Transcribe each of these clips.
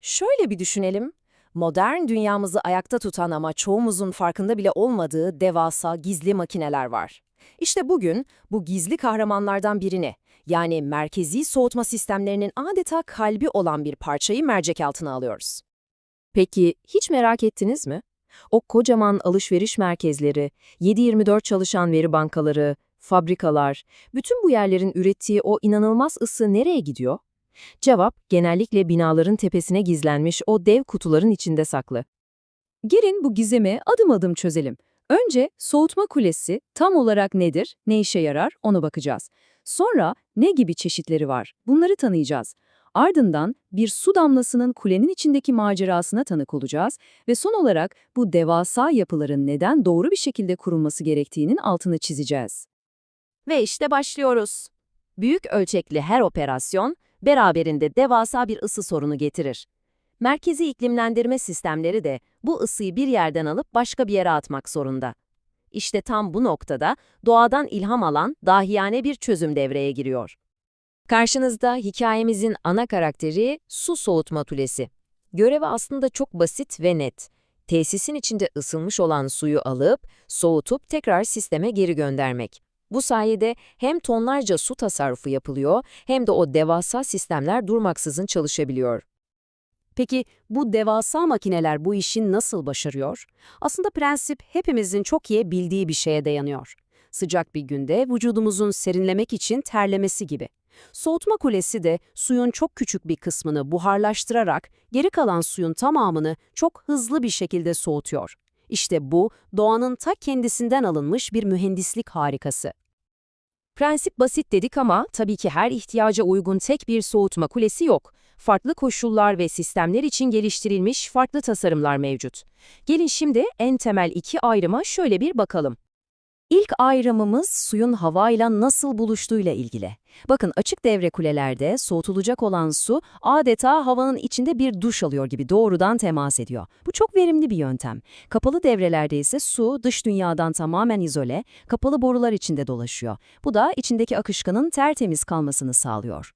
Şöyle bir düşünelim. Modern dünyamızı ayakta tutan ama çoğumuzun farkında bile olmadığı devasa gizli makineler var. İşte bugün bu gizli kahramanlardan birini, yani merkezi soğutma sistemlerinin adeta kalbi olan bir parçayı mercek altına alıyoruz. Peki hiç merak ettiniz mi? O kocaman alışveriş merkezleri, 7-24 çalışan veri bankaları, fabrikalar, bütün bu yerlerin ürettiği o inanılmaz ısı nereye gidiyor? Cevap genellikle binaların tepesine gizlenmiş o dev kutuların içinde saklı. Gelin bu gizemi adım adım çözelim. Önce soğutma kulesi tam olarak nedir, ne işe yarar ona bakacağız. Sonra ne gibi çeşitleri var bunları tanıyacağız. Ardından bir su damlasının kulenin içindeki macerasına tanık olacağız ve son olarak bu devasa yapıların neden doğru bir şekilde kurulması gerektiğinin altını çizeceğiz. Ve işte başlıyoruz. Büyük ölçekli her operasyon beraberinde devasa bir ısı sorunu getirir. Merkezi iklimlendirme sistemleri de bu ısıyı bir yerden alıp başka bir yere atmak zorunda. İşte tam bu noktada doğadan ilham alan dahiyane bir çözüm devreye giriyor. Karşınızda hikayemizin ana karakteri su soğutma tulesi. Görevi aslında çok basit ve net. Tesisin içinde ısınmış olan suyu alıp, soğutup tekrar sisteme geri göndermek. Bu sayede hem tonlarca su tasarrufu yapılıyor hem de o devasa sistemler durmaksızın çalışabiliyor. Peki bu devasa makineler bu işi nasıl başarıyor? Aslında prensip hepimizin çok iyi bildiği bir şeye dayanıyor. Sıcak bir günde vücudumuzun serinlemek için terlemesi gibi. Soğutma kulesi de suyun çok küçük bir kısmını buharlaştırarak geri kalan suyun tamamını çok hızlı bir şekilde soğutuyor. İşte bu doğanın ta kendisinden alınmış bir mühendislik harikası. Prensip basit dedik ama tabii ki her ihtiyaca uygun tek bir soğutma kulesi yok. Farklı koşullar ve sistemler için geliştirilmiş farklı tasarımlar mevcut. Gelin şimdi en temel iki ayrıma şöyle bir bakalım. İlk ayrımımız suyun havayla nasıl buluştuğuyla ilgili. Bakın açık devre kulelerde soğutulacak olan su adeta havanın içinde bir duş alıyor gibi doğrudan temas ediyor. Bu çok verimli bir yöntem. Kapalı devrelerde ise su dış dünyadan tamamen izole, kapalı borular içinde dolaşıyor. Bu da içindeki akışkanın tertemiz kalmasını sağlıyor.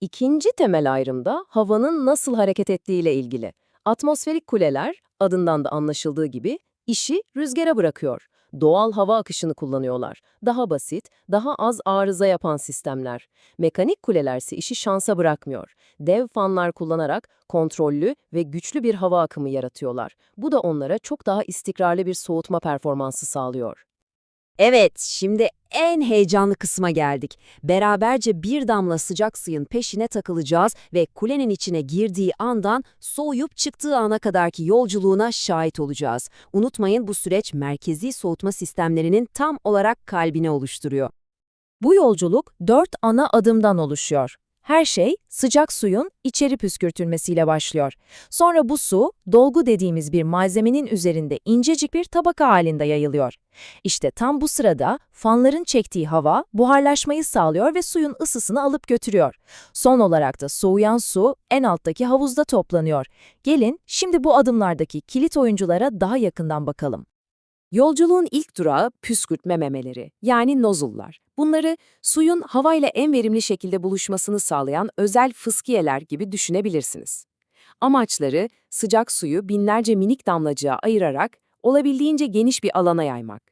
İkinci temel ayrımda havanın nasıl hareket ettiğiyle ilgili. Atmosferik kuleler, adından da anlaşıldığı gibi, işi rüzgara bırakıyor. Doğal hava akışını kullanıyorlar. Daha basit, daha az arıza yapan sistemler. Mekanik kulelerse işi şansa bırakmıyor. Dev fanlar kullanarak kontrollü ve güçlü bir hava akımı yaratıyorlar. Bu da onlara çok daha istikrarlı bir soğutma performansı sağlıyor. Evet, şimdi en heyecanlı kısma geldik. Beraberce bir damla sıcak suyun peşine takılacağız ve kulenin içine girdiği andan soğuyup çıktığı ana kadarki yolculuğuna şahit olacağız. Unutmayın bu süreç merkezi soğutma sistemlerinin tam olarak kalbini oluşturuyor. Bu yolculuk dört ana adımdan oluşuyor. Her şey sıcak suyun içeri püskürtülmesiyle başlıyor. Sonra bu su, dolgu dediğimiz bir malzemenin üzerinde incecik bir tabaka halinde yayılıyor. İşte tam bu sırada fanların çektiği hava buharlaşmayı sağlıyor ve suyun ısısını alıp götürüyor. Son olarak da soğuyan su en alttaki havuzda toplanıyor. Gelin şimdi bu adımlardaki kilit oyunculara daha yakından bakalım. Yolculuğun ilk durağı püskürtme memeleri, yani nozullar. Bunları suyun havayla en verimli şekilde buluşmasını sağlayan özel fıskiyeler gibi düşünebilirsiniz. Amaçları sıcak suyu binlerce minik damlacığa ayırarak olabildiğince geniş bir alana yaymak.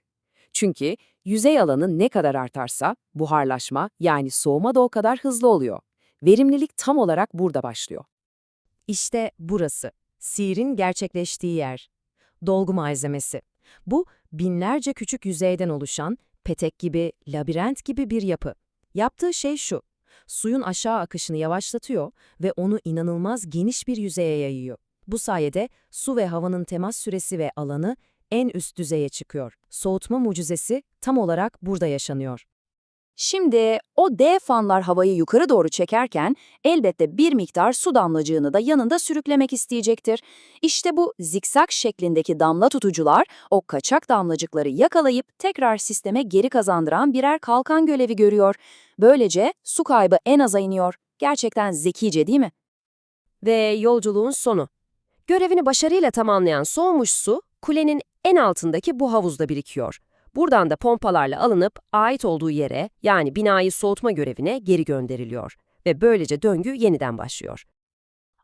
Çünkü yüzey alanı ne kadar artarsa buharlaşma yani soğuma da o kadar hızlı oluyor. Verimlilik tam olarak burada başlıyor. İşte burası, sihirin gerçekleştiği yer. Dolgu malzemesi. Bu binlerce küçük yüzeyden oluşan petek gibi, labirent gibi bir yapı. Yaptığı şey şu, suyun aşağı akışını yavaşlatıyor ve onu inanılmaz geniş bir yüzeye yayıyor. Bu sayede su ve havanın temas süresi ve alanı en üst düzeye çıkıyor. Soğutma mucizesi tam olarak burada yaşanıyor. Şimdi o dev fanlar havayı yukarı doğru çekerken elbette bir miktar su damlacığını da yanında sürüklemek isteyecektir. İşte bu zikzak şeklindeki damla tutucular o kaçak damlacıkları yakalayıp tekrar sisteme geri kazandıran birer kalkan görevi görüyor. Böylece su kaybı en aza iniyor. Gerçekten zekice değil mi? Ve yolculuğun sonu. Görevini başarıyla tamamlayan soğumuş su, kulenin en altındaki bu havuzda birikiyor. Buradan da pompalarla alınıp ait olduğu yere yani binayı soğutma görevine geri gönderiliyor ve böylece döngü yeniden başlıyor.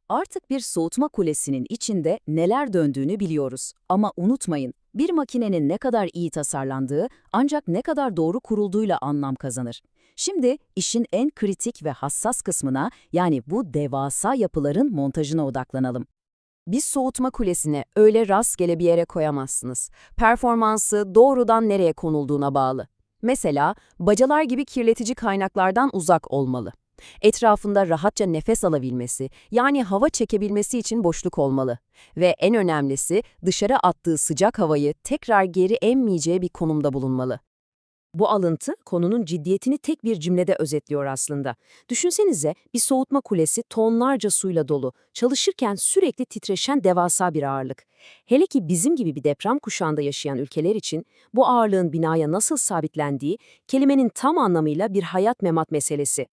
Artık bir soğutma kulesinin içinde neler döndüğünü biliyoruz. Ama unutmayın, bir makinenin ne kadar iyi tasarlandığı ancak ne kadar doğru kurulduğuyla anlam kazanır. Şimdi işin en kritik ve hassas kısmına yani bu devasa yapıların montajına odaklanalım. Bir soğutma kulesini öyle rastgele bir yere koyamazsınız. Performansı doğrudan nereye konulduğuna bağlı. Mesela bacalar gibi kirletici kaynaklardan uzak olmalı. Etrafında rahatça nefes alabilmesi, yani hava çekebilmesi için boşluk olmalı. Ve en önemlisi dışarı attığı sıcak havayı tekrar geri emmeyeceği bir konumda bulunmalı. Bu alıntı konunun ciddiyetini tek bir cümlede özetliyor aslında. Düşünsenize bir soğutma kulesi tonlarca suyla dolu, çalışırken sürekli titreşen devasa bir ağırlık. Hele ki bizim gibi bir deprem kuşağında yaşayan ülkeler için bu ağırlığın binaya nasıl sabitlendiği kelimenin tam anlamıyla bir hayat memat meselesi.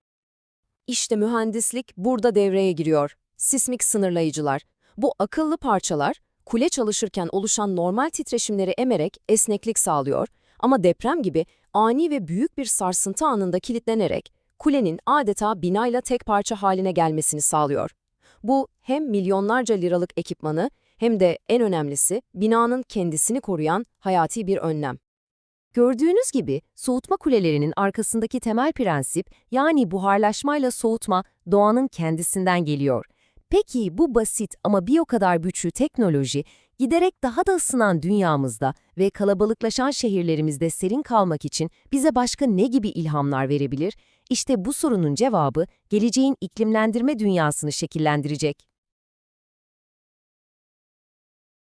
İşte mühendislik burada devreye giriyor. Sismik sınırlayıcılar. Bu akıllı parçalar, kule çalışırken oluşan normal titreşimleri emerek esneklik sağlıyor ama deprem gibi ani ve büyük bir sarsıntı anında kilitlenerek kulenin adeta binayla tek parça haline gelmesini sağlıyor. Bu hem milyonlarca liralık ekipmanı hem de en önemlisi binanın kendisini koruyan hayati bir önlem. Gördüğünüz gibi soğutma kulelerinin arkasındaki temel prensip yani buharlaşmayla soğutma doğanın kendisinden geliyor. Peki bu basit ama bir o kadar güçlü teknoloji giderek daha da ısınan dünyamızda ve kalabalıklaşan şehirlerimizde serin kalmak için bize başka ne gibi ilhamlar verebilir? İşte bu sorunun cevabı geleceğin iklimlendirme dünyasını şekillendirecek.